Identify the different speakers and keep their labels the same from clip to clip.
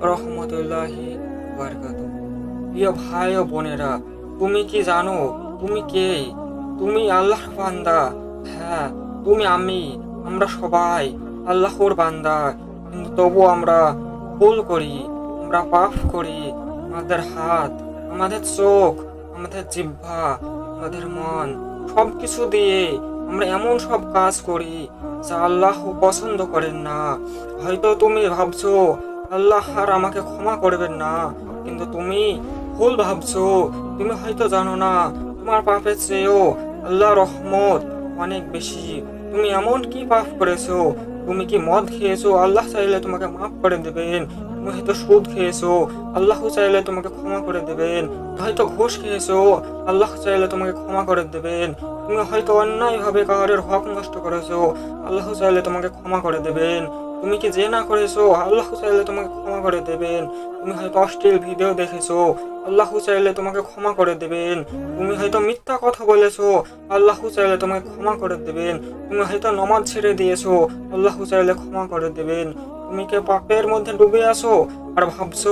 Speaker 1: রহমতুল্লাহি বারকাত প্রিয় ভাই ও বোনেরা, তুমি কি জানো তুমি কে? তুমি আল্লাহর বান্দা। হ্যাঁ তুমি আমি। আমরা সবাই আল্লাহর বান্দা। কিন্তু তবু আমরা ভুল করি, আমরা পাপ করি। আমাদের হাত, আমাদের চোখ, আমাদের জিহ্বা, আমাদের মন সব কিছু দিয়ে আমরা এমন সব কাজ করি যা আল্লাহ পছন্দ করেন না। হয়তো তুমি ভাবছ, আল্লাহ আর আমাকে ক্ষমা করবেন না, কিন্তু তুমি ভুল ভাবছ। তুমি হয়তো জানো না, তোমার পাপের চেয়েও আল্লাহ রহমত অনেক বেশি। তুমি এমন কি পাপ করেছ তুমি কি মদ খেয়েছো? আল্লাহ চাইলে তোমাকে মাফ করে দেবেন। তুমি হয়তো সুদ খেয়েছো। আল্লাহ চাইলে তোমাকে ক্ষমা করে দেবেন। হয়তো ঘুষ খেয়েছো। আল্লাহ চাইলে তোমাকে ক্ষমা করে দেবেন। তুমি হয়তো অন্যায়ভাবে কারোর হক নষ্ট করেছ। আল্লাহ চাইলে তোমাকে ক্ষমা করে দেবেন। তুমি কি জেনা করেছ? আল্লাহ চাইলে তোমাকে ক্ষমা করে দেবেন। তুমি হয়তো অশ্লীল ভিডিও দেখেছ। আল্লাহ চাইলে তোমাকে ক্ষমা করে দেবেন। তুমি হয়তো মিথ্যা কথা বলেছ। আল্লাহ চাইলে তোমাকে ক্ষমা করে দেবেন। তুমি হয়তো নমাজ ছেড়ে দিয়েছ। আল্লাহ চাইলে ক্ষমা করে দেবেন। তুমি কে পাপের মধ্যে ডুবে আসো আর ভাবছ,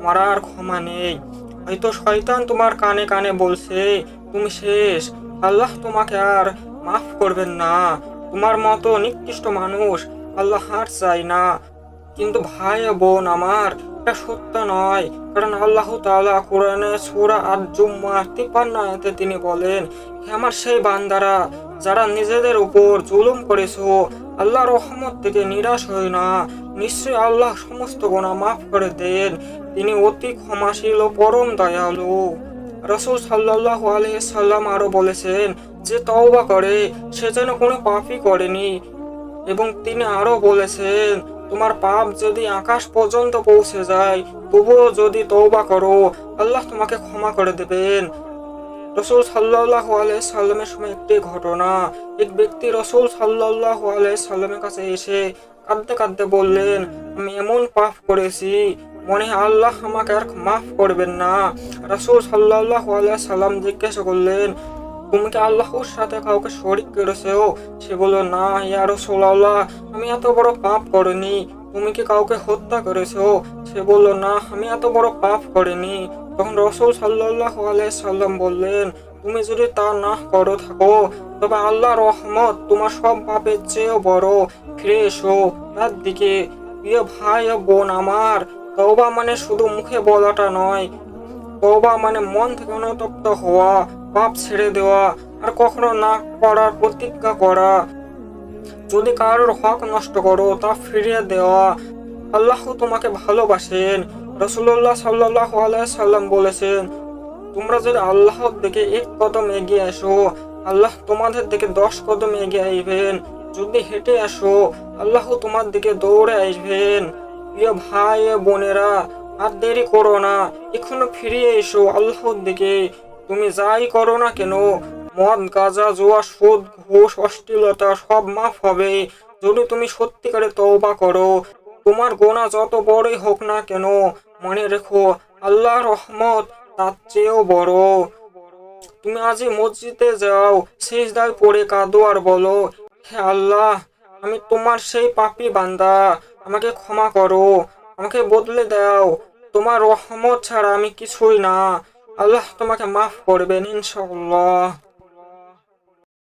Speaker 1: আমার আর ক্ষমা নেই। হয়তো শয়তান তোমার কানে কানে বলছে, তুমি শেষ। আল্লাহ তোমাকে আর মাফ করবেন না। তোমার মতো নিকৃষ্ট মানুষ আল্লাহ আর চাই না। কিন্তু ভাই বোন আমার, এটা সত্য নয়। কারণ আল্লাহ তাআলা কোরআনে সূরা আজ-জুম্মাহ 53 আয়াতে তিনি বলেন আমার সেই বান্দারা, যারা নিজেদের উপর জুলুম করেছ, আল্লাহ রহমত থেকে নিরাশ হয় না। নিশ্চয়ই আল্লাহ সমস্ত গুনাহ মাফ করে দেন। তিনি অতি ক্ষমাশীল ও পরম দয়ালু। রসুল সাল্লাহ আলহ সাল্লাম আরও বলেছেন, যে তওবা করে, সে যেন কোনো পাপই করেনি। এবং তিনি আরও বলেছেন, তোমার পাপ যদি আকাশ পর্যন্ত পৌঁছে যায়, তবুও যদি তৌবা করো, আল্লাহ তোমাকে ক্ষমা করে দেবেন। রসুল সাল্লাহ সাল্লামের সময় একটি ঘটনা। এক ব্যক্তি রসুল সাল্লাহ সাল্লামের কাছে এসে কাঁদতে কাঁদতে বললেন, আমি এমন পাপ করেছি, মনে আল্লাহ আমাকে আর মাফ করবেন না। রসুল সাল্লাহ সাল্লাম জিজ্ঞাসা করলেন তুমি কি আল্লাহর সাথে কাউকে শরিক করেছ? সে বলল, না, ইয়া রাসূলুল্লাহ, আমি এত বড় পাপ করিনি। তুমি কি কাউকে হত্যা করেছ? সে বলল, না, আমি এত বড় পাপ করিনি। তখন রসুল আলাইহি সাল্লাম বললেন, তুমি যদি তা না করো থাকো, তবে আল্লাহ রহমত তোমার সব পাপের চেয়েও বড়। ফিরে এসো, তার দিকে প্রিয় ভাই ও বোন আমার। তওবা মানে শুধু মুখে বলাটা নয়, তওবা মানে মন থেকে অনুতপ্ত হওয়া। পাপ ছেড়ে দেওয়া আর কখনো না করার প্রতিজ্ঞা করা। যদি কারোর হক নষ্ট করো, তা ফিরিয়ে দেওয়া। আল্লাহ তোমাকে ভালোবাসেন। রসুল্লাহ সাল্লাহ সাল্লাম বলেছেন, তোমরা যদি আল্লাহর দিকে এক কদম এগিয়ে আসো আল্লাহ তোমাদের দিকে দশ কদম এগিয়ে আসবেন যদি হেঁটে আসো, আল্লাহ তোমার দিকে দৌড়ে আসবেন প্রিয় ভাই বোনেরা, আর দেরি করো না। এখনও ফিরিয়ে এসো আল্লাহর দিকে। তুমি যাই করো না কেন, মদ, গাঁজা, জোয়া, সুদ, ঘুষ, অশ্লীলতা সব মাফ হবে। যদি তুমি সত্যিকারে তওবা করো, তোমার গোনা যত বড়ই হোক না কেন, মনে রেখো, আল্লাহ রহমত তার চেয়েও বড়। তুমি আজই মসজিদে যাও শেষ দায় পড়ে কাঁদো আর বলো, হে আল্লাহ, আমি তোমার সেই পাপী বান্দা, আমাকে ক্ষমা করো, আমাকে বদলে দাও, তোমার রহমত ছাড়া আমি কিছুই না। আল্লাহ তোমাকে মাফ করবেন ইনশাআল্লাহ